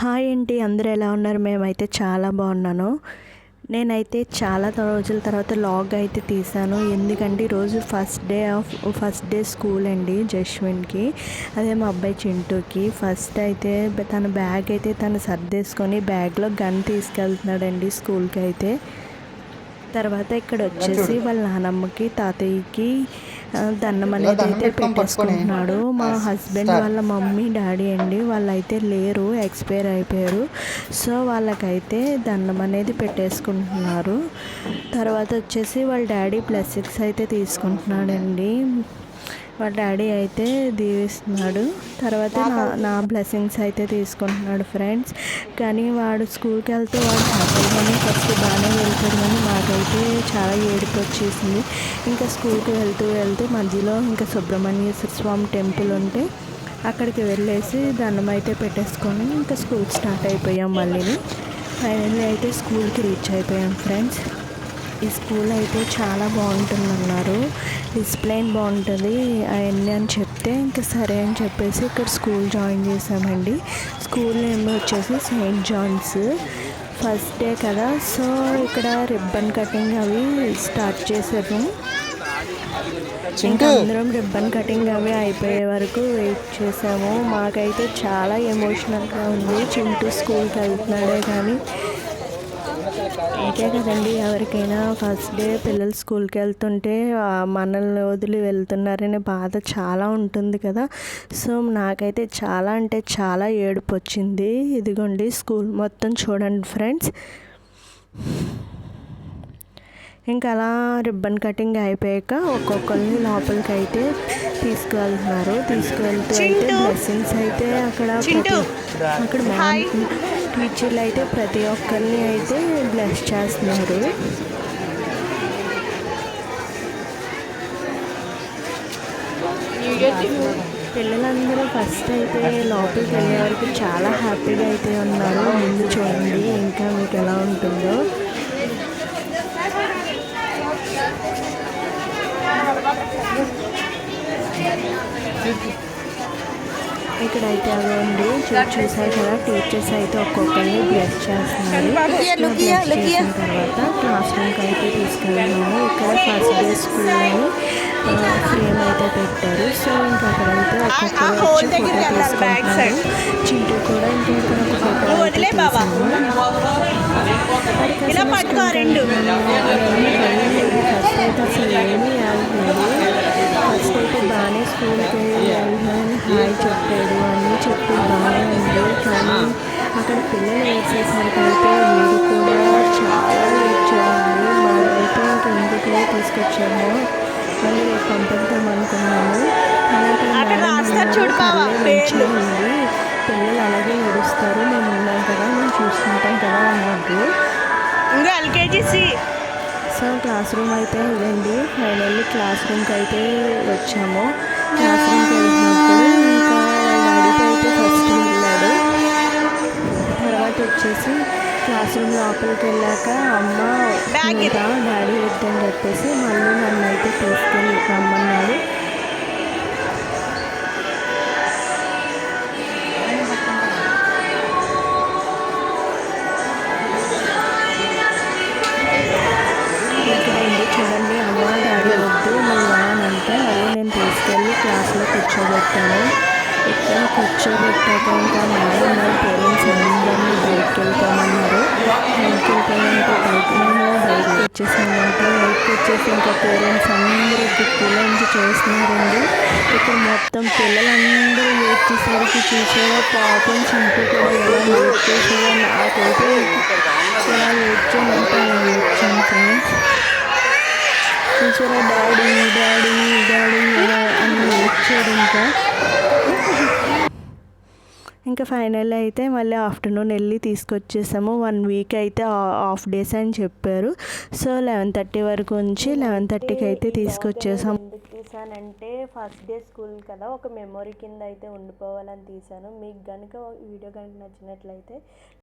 Hi ఏంటి? అందరూ ఎలా ఉన్నారు? మేమైతే చాలా బాగున్నాను. నేనైతే చాలా రోజుల తర్వాత లాగ్ అయితే తీసాను. ఎందుకంటే ఈరోజు first day of first day school అండి జస్విన్కి. అదే మా అబ్బాయి చింటూకి. ఫస్ట్ అయితే తన బ్యాగ్ అయితే తను సర్దేసుకొని బ్యాగ్లో గన్ తీసుకెళ్తున్నాడండి స్కూల్కి అయితే. తర్వాత ఇక్కడ వచ్చేసి వాళ్ళ నానమ్మకి తాతయ్యకి దండం అనేది అయితే పెట్టేసుకుంటున్నాడు. మా హస్బెండ్ వాళ్ళ మమ్మీ డాడీ అండి వాళ్ళైతే లేరు ఎక్స్పైర్ అయిపోయారు. సో వాళ్ళకైతే దండం అనేది పెట్టేసుకుంటున్నారు. తర్వాత వచ్చేసి వాళ్ళ డాడీ బ్లెస్సింగ్స్ అయితే తీసుకుంటున్నాడండి. వాళ్ళ డాడీ అయితే దీవిస్తున్నాడు తర్వాత నా నా బ్లెస్సింగ్స్ అయితే తీసుకుంటున్నాడు ఫ్రెండ్స్. కానీ వాడు స్కూల్కి వెళ్తూ వాడు హ్యాపీగానే ఫస్ట్ బాగానే వెళ్తాడు కానీ మాకైతే చాలా ఏడుపు వచ్చేసింది. ఇంకా స్కూల్కి వెళ్తూ వెళ్తూ మధ్యలో ఇంకా సుబ్రహ్మణ్యేశ్వర స్వామి టెంపుల్ ఉంటే అక్కడికి వెళ్ళేసి దండం అయితే పెట్టేసుకొని ఇంకా స్కూల్ స్టార్ట్ అయిపోయాం మళ్ళీ ఫైనల్లీ అయితే స్కూల్కి రీచ్ అయిపోయాం ఫ్రెండ్స్. ఈ స్కూల్ అయితే చాలా బాగుంటుంది అన్నారు డిసిప్లైన్ బాగుంటుంది. అవన్నీ అని చెప్తే ఇంకా సరే అని చెప్పేసి ఇక్కడ స్కూల్ జాయిన్ చేసామండి. స్కూల్ నేమ్ వచ్చేసి సెయింట్ జాన్స్. ఫస్ట్ డే కదా సో ఇక్కడ రిబ్బన్ కటింగ్ అవి స్టార్ట్ చేసారు ఇంకా అందరం రిబ్బన్ కటింగ్ అవి అయిపోయే వరకు వెయిట్ చేసాము. మాకైతే చాలా ఎమోషనల్గా ఉంది. చింటూ స్కూల్కి వెళ్తున్నాడే కానీ ఇంకే కదండి ఎవరికైనా ఫస్ట్ డే పిల్లలు స్కూల్కి వెళ్తుంటే మనల్ని వదిలి వెళ్తున్నారనే బాధ చాలా ఉంటుంది కదా. సో నాకైతే చాలా అంటే చాలా ఏడుపు వచ్చింది. ఇదిగోండి స్కూల్ మొత్తం చూడండి ఫ్రెండ్స్ ఇంకా అలా రిబ్బన్ కటింగ్ అయిపోయాక ఒక్కొక్కరిని లోపలికి అయితే తీసుకువెళ్తున్నారు. తీసుకువెళ్తూ అయితే బ్లెస్సింగ్స్ అయితే అక్కడ అక్కడ మ్యామ్ టీచర్లు అయితే ప్రతి ఒక్కరిని అయితే బ్లెస్ చేస్తున్నారు. పిల్లలందరూ ఫస్ట్ అయితే లోపలికి వెళ్ళే వరకు చాలా హ్యాపీగా అయితే ఉన్నారు. ముందు చూడండి ఇంకా మీకు ఎలా ఉంటుందో. ఇక్కడైతే అవ్వండి చూసారు కదా టీచర్స్ అయితే ఒక్కొక్కరిని బ్లెస్ చేస్తున్నారు చేసిన తర్వాత క్లాస్ రూమ్కి అయితే తీసుకెళ్ళాము ఇక్కడ ఫస్ట్ డే స్కూల్ అని ఫ్రేమ్ అయితే పెట్టారు సో ఇంకా అక్కడైతే ఒక్కొక్కరు తీసుకుంటున్నారు చింటూ కూడా ఇంకా ఇక్కడ ఒక ఫోటో అయితే. ఫస్ట్ అయితే బాగానే స్కూల్కి వెళ్ళాలని హాయ్ చెప్పాడు అన్నీ చెప్పి బాగానే ఉంది కానీ అక్కడ పిల్లలు వేసేసరికి అయితే వీడు కూడా చాలా ఏడ్చాడండి మాకైతే ఇంకా ఎందుకు తీసుకొచ్చాము మళ్ళీ పంపిద్దాం అనుకున్నాము. కానీ అక్కడ అక్కడ మేడం రాస్తారు అన్నారు, చూడు బావ, "పర్లే, మంచిగా పేర్లు." ఉంది. పిల్లలు అలాగే ఏడుస్తారు. మేము ఉన్నాం కదా మేము చూసుకుంటాం కదా అన్నారు ఇంకా LKG C so class room అయితే ఇదండి ఫైనల్లీ క్లాస్ రూమ్కి అయితే వచ్చాము. క్లాస్ రూమ్కి రమ్మన్నాడు. చూడండి అమ్మ డాడీ వద్దు మళ్ళీ అని అంటే మళ్ళీ నేను తీసుకెళ్ళి క్లాస్లో కూర్చోబెట్టాను. ఇక్కడ కూర్చోబెట్టాక ఇంకా మేడం నా పేరెంట్స్ అందరినీ బయటకు వెళ్తామన్నారు. బయటకు వెళ్తామంటే బయట మేము బయటకు వచ్చేసాము వచ్చేసి ఇంకా పేరెంట్స్ అందరూ దిక్కులోంచి చూస్తున్నారండి. ఇక్కడ మొత్తం పిల్లలందరూ వెయిట్ చేసేసరికి చూసేవా పాపం చింటూ కూడా ఎలా వెయిట్ చేసేవా నాకైతే ఇలా వెయిట్ చేయమంటే వెయిట్ చేయండి ఫ్రెండ్స్. చూసారా? డాడీ డాడీ డాడీ అని వెయిట్ చేయడం ఇంకా. ఇంకా ఫైనల్ అయితే మళ్ళీ ఆఫ్టర్నూన్ వెళ్ళి తీసుకొచ్చేసాము. వన్ వీక్ అయితే హాఫ్ డేస్ అని చెప్పారు. సో లెవెన్ థర్టీ వరకు ఉంచి లెవెన్ థర్టీకి అయితే తీసుకొచ్చేసాము. ఎందుకు తీసానంటే ఫస్ట్ డే స్కూల్ కదా ఒక మెమొరీ కింద అయితే ఉండిపోవాలని తీసాను మీకు కనుక వీడియో కనుక నచ్చినట్లయితే